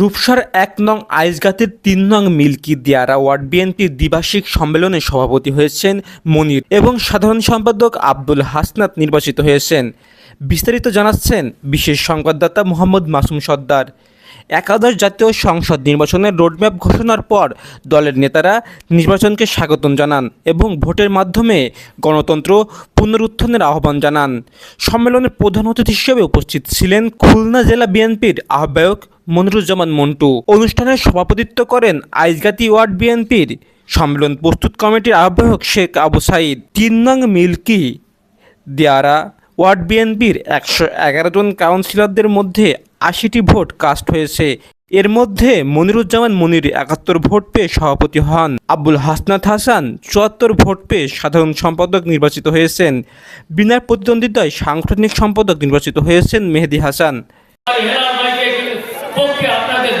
রূপসার এক নং আইসগাতের তিন নং মিল্কি দিয়ারা ওয়ার্ড বিএনপির দ্বিবার্ষিক সম্মেলনে সভাপতি হয়েছেন মনির এবং সাধারণ সম্পাদক আব্দুল হাসনাত নির্বাচিত হয়েছেন। বিস্তারিত জানাচ্ছেন বিশেষ সংবাদদাতা মোহাম্মদ মাসুম সর্দার। একাদশ জাতীয় সংসদ নির্বাচনের রোডম্যাপ ঘোষণার পর দলের নেতারা নির্বাচনকে স্বাগতম জানান এবং ভোটের মাধ্যমে গণতন্ত্র পুনরুত্থানের আহ্বান জানান। সম্মেলনের প্রধান অতিথি হিসেবে উপস্থিত ছিলেন খুলনা জেলা বিএনপির আহ্বায়ক মনিরুজ্জামান মন্টু। অনুষ্ঠানে সভাপতিত্ব করেন আইজগাতি ওয়ার্ড বিএনপির সম্মেলন প্রস্তুত কমিটির আহ্বায়ক শেখ আবু সাইদ। তিন নং মিল্কি দিয়ারা ওয়ার্ড বিএনপির একশো এগারো জন কাউন্সিলরদের মধ্যে আশিটি ভোট কাস্ট হয়েছে। এর মধ্যে মনিরুজ্জামান মনির একাত্তর ভোট পেয়ে সভাপতি হন। আব্দুল হাসনাত হাসান চুয়াত্তর ভোট পেয়ে সাধারণ সম্পাদক নির্বাচিত হয়েছেন। বিনা প্রতিদ্বন্দ্বিতায় সাংগঠনিক সম্পাদক নির্বাচিত হয়েছেন মেহেদি হাসান।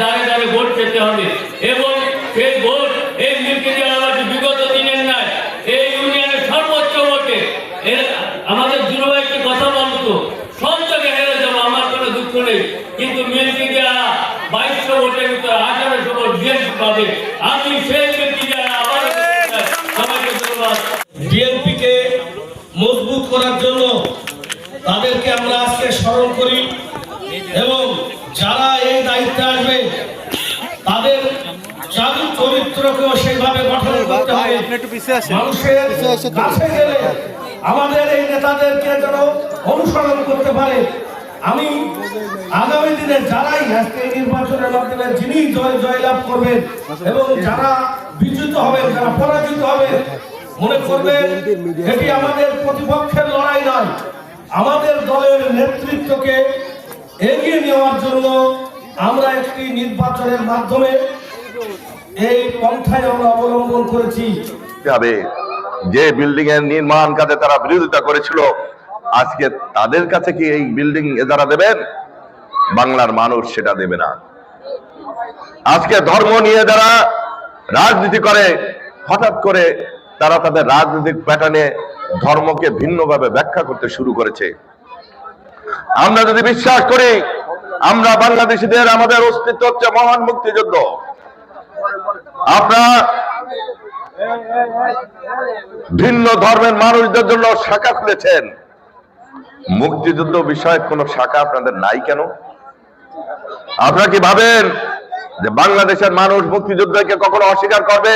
দাঁড়িয়ে দাঁড়িয়ে ভোট পেতে হবে। এবং সেই ভোট এই মিল্কি দিয়াবাসী বিগত দিনের নাই এই ইউনিয়নের সর্বোচ্চ ভোটে। আমাদের একটি কথা বলতো সব হেরে যাব, আমার কোনো দুঃখ নেই। কিন্তু মিল্কি দিয়া বাইশশো ভোটের ভিতরে আঠারোশো ভোট বিএনপি পাবে। আমি সেই মিল্কি দিয়া আবার সবাইকে ধন্যবাদ। বিএনপিকে মজবুত করার জন্য তাদেরকে আমরা আজকে স্মরণ করি এবং যারা আসবে তাদের চালু চরিত্রকেও সেইভাবে গঠন করতে হবে। মানুষের কাছে গেলে আমাদের এই নেতাদেরকে যেন অনুসরণ করতে পারে। আমি আগামী দিনে যারাই আজকে নির্বাচনের মাধ্যমে যিনি জয় জয়লাভ করবেন এবং যারা বিজিত হবেন যারা পরাজিত হবেন মনে করবেন এটি আমাদের প্রতিপক্ষের লড়াই নয়। আমাদের দলের নেতৃত্বকে এগিয়ে নেওয়ার জন্য আমরা একটি নির্বাচনের মাধ্যমে এই পন্থায় আমরা অবলম্বন করেছি। যে বিল্ডিং এর নির্মাণ কাজে তারা বিরোধিতা করেছিল, আজকে তাদের কাছে কি এই বিল্ডিং যারা দেবেন, বাংলার মানুষ সেটা দেবে না। আজকে ধর্ম নিয়ে যারা রাজনীতি করে, হঠাৎ করে তারা তাদের রাজনৈতিক প্যাটার্নে ধর্মকে ভিন্নভাবে ব্যাখ্যা করতে শুরু করেছে। আমরা যদি বিশ্বাস করি আমরা বাংলাদেশিদের আমাদের অস্তিত্ব হচ্ছে মহান মুক্তিযুদ্ধ। আপনারা ভিন্ন ধর্মের মানুষদের জন্য শাখা খুলেছেন। মুক্তিযুদ্ধ বিষয়ক কোন শাখা আপনাদের নাই কেন? আপনারা কি ভাবেন যে বাংলাদেশের মানুষ মুক্তিযুদ্ধকে কখনো অস্বীকার করবে?